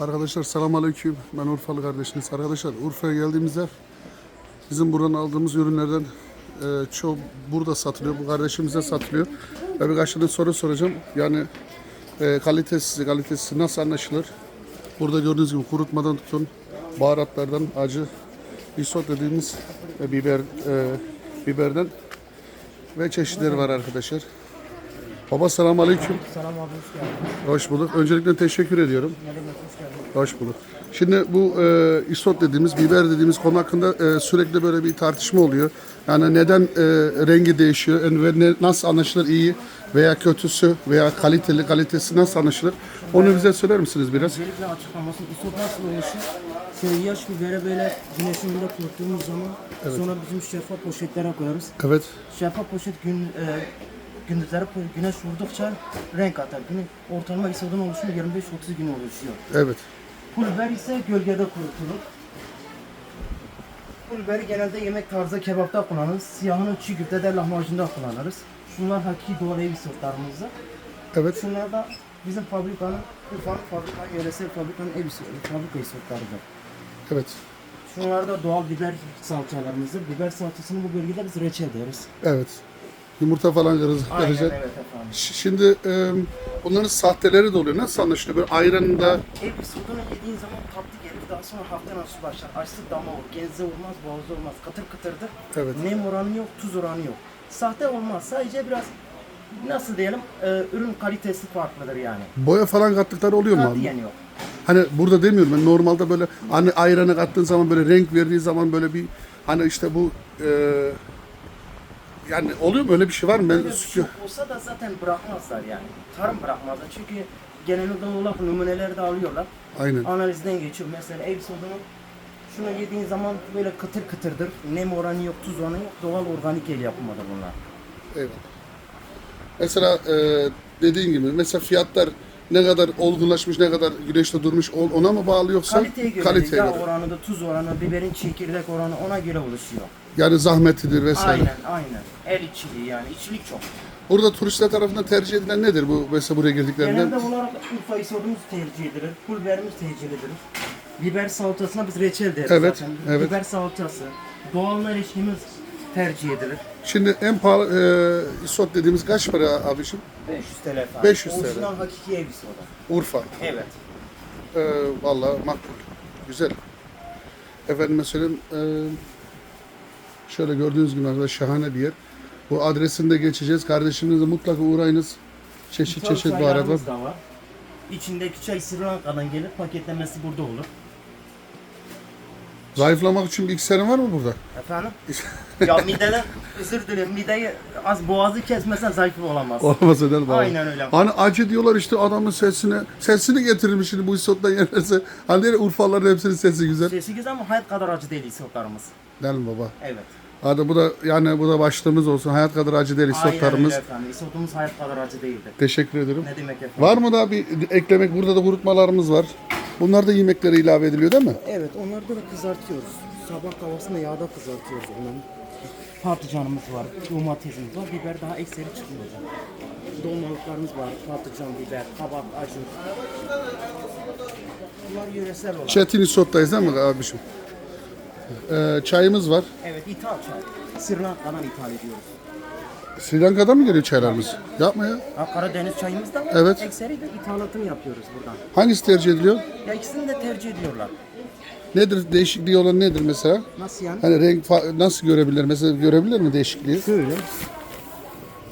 Arkadaşlar selamünaleyküm. Ben Urfalı kardeşiniz. Arkadaşlar Urfa'ya geldiğimizde bizim buradan aldığımız ürünlerden e, çoğu burada satılıyor. Bu kardeşimize satılıyor. Ve birkaç tane soru soracağım. Yani e, kalitesi, kalitesi nasıl anlaşılır? Burada gördüğünüz gibi kurutmadan tutun, baharatlardan, acı, isot dediğimiz e, biber, e, biberden ve çeşitleri var arkadaşlar. Baba selamünaleyküm. Selam abi hoş geldin. Hoş bulduk. Öncelikle teşekkür ediyorum. Ne demek hoş geldin. Hoş bulduk. Şimdi bu e, isot dediğimiz, biber dediğimiz konu hakkında e, sürekli böyle bir tartışma oluyor. Yani neden e, rengi değişiyor en- ve ne, nasıl anlaşılır iyi veya kötüsü veya kaliteli kalitesi nasıl anlaşılır? Onu bize söyler misiniz biraz? Öncelikle açıklamasını isot nasıl oluşur? Şöyle yaş biberi böyle güneşin önünde kuruttuğumuz zaman sonra bizim şeffaf poşetlere koyarız. Evet. Şeffaf poşet gün, e, gündüzleri güneş vurdukça renk atar. Günün ortalama isotun oluşumu 25-30 gün oluşuyor. Evet. Pul biber ise gölgede kurutulur. Pul biberi genelde yemek tarzı kebapta kullanırız. Siyahını çiğ köftede lahmacunda kullanırız. Şunlar hakiki doğal ev isotlarımızdır. Evet. Şunlar da bizim fabrikanın, Urfa'nın fabrikanın, yöresel fabrikanın ev fabrika isotlarıdır. Evet. Şunlar da doğal biber salçalarımızdır. Biber salçasını bu bölgede biz reçel deriz. Evet. Yumurta falan kırız. Aynen evet efendim. Ş- Şimdi e, bunların sahteleri de oluyor. Nasıl anlaşılıyor? Böyle ayranında Ev isotunu yediğin zaman tatlı gelir. Daha sonra hafiften acısı başlar. Acısı dama olur. Genze olmaz, boğazda olmaz. Katır kıtırdır. Evet. Nem oranı yok, tuz oranı yok. Sahte olmaz. Sadece biraz nasıl diyelim e, ürün kalitesi farklıdır yani. boya falan kattıkları oluyor mu abi? Katiyen yok. Hani burada demiyorum ben normalde böyle hani ayranı kattığın zaman böyle renk verdiği zaman böyle bir hani işte bu e, yani oluyor mu öyle bir şey var mı? Ben Böyle bir şey olsa da zaten bırakmazlar yani. Tarım bırakmazlar. Çünkü genelde olarak numuneleri de alıyorlar. aynen. Analizden geçiyor. Mesela ev sodunu şunu yediğin zaman böyle kıtır kıtırdır. Nem oranı yok, tuz oranı yok. Doğal organik el yapımıdır bunlar. Evet. Mesela e, dediğin gibi mesela fiyatlar ne kadar olgunlaşmış, ne kadar güneşte durmuş ol- ona mı bağlı yoksa Kaliteye göre, kaliteye yağ göre? oranı da tuz oranı, biberin çekirdek oranı ona göre oluşuyor. Yani zahmetidir vesaire. Aynen, aynen. El içiliği yani, içilik çok. Burada turistler tarafından tercih edilen nedir bu mesela buraya girdiklerinde? Genelde olarak Urfa isodumuz tercih edilir, pul biberimiz tercih edilir. Biber salçasına biz reçel deriz Evet, zaten. evet. Biber salçası, doğal nar eşkimiz tercih edilir. Şimdi en pahalı e, isot dediğimiz kaç para abiciğim? 500 TL efendim. 500 TL. Orijinal hakiki ev isodu. Urfa. Evet. E, vallahi makbul. Güzel. Efendime söyleyeyim e, şöyle gördüğünüz gibi arkadaşlar şahane bir yer. Bu adresinde geçeceğiz. Kardeşimizle mutlaka uğrayınız. Çeşit çeşit baharat var. İçindeki çay Sri Lanka'dan gelir, paketlemesi burada olur. Zayıflamak için ikisirin var mı burada? Efendim? ya mideden, özür dilerim, mideyi az boğazı kesmesen zayıf olamaz. Olmaz eder baba. Aynen öyle. Hani acı diyorlar işte adamın sesine. Sesini getirilmiş şimdi bu isottan yerlerse. Hani ya, Urfalıların hepsinin sesi güzel. Sesi güzel ama hayat kadar acı değil isotlarımız. Değil mi baba? Evet. Hadi bu da yani bu da başlığımız olsun. Hayat kadar acı değil Aynen isotlarımız. öyle efendim. Isotumuz hayat kadar acı değildir. Teşekkür ederim. Ne demek efendim? Var mı daha bir eklemek? Burada da kurutmalarımız var. Bunlar da yemeklere ilave ediliyor değil mi? Evet, onları da kızartıyoruz. Sabah kahvaltısında yağda kızartıyoruz onları. Patlıcanımız var, domatesimiz var, biber daha ekseri çıkmıyor. Dolmalıklarımız var, patlıcan, biber, kabak, acı. Bunlar yöresel olarak. Çetin isottayız değil mi abiciğim? Ee, çayımız var. Evet, ithal çay. Sri Lanka'dan ithal ediyoruz. Sri Lanka'dan mı geliyor çaylarımız? Yapma ya. Ha, Karadeniz çayımız da var. Evet. Ekseri de ithalatını yapıyoruz buradan. Hangisi tercih ediliyor? Ya ikisini de tercih ediyorlar. Nedir değişikliği olan nedir mesela? Nasıl yani? Hani renk fa- nasıl görebilir? Mesela görebilir mi değişikliği? Şöyle.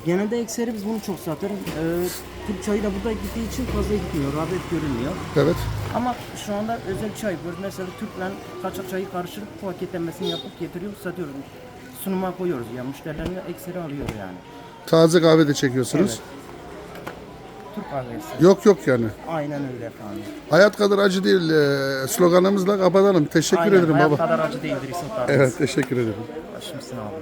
Genelde ekseri biz bunu çok satarız. Ee, Türk çayı da burada gittiği için fazla gitmiyor. Rağbet görünmüyor. Evet. Ama şu anda özel çay yapıyoruz. Mesela Türk'le kaçak çayı karıştırıp paketlemesini yapıp getiriyoruz, satıyoruz. Sunuma koyuyoruz. Ya müşterilerine ekseri alıyor yani. Taze kahve de çekiyorsunuz. Evet. Türk kahvesi. Yok yok yani. Aynen öyle efendim. Hayat kadar acı değil e, sloganımızla kapatalım. Teşekkür Aynen. ederim Hayat baba. kadar acı değildir isotlarımız. Evet teşekkür ederim. Başımsın abi.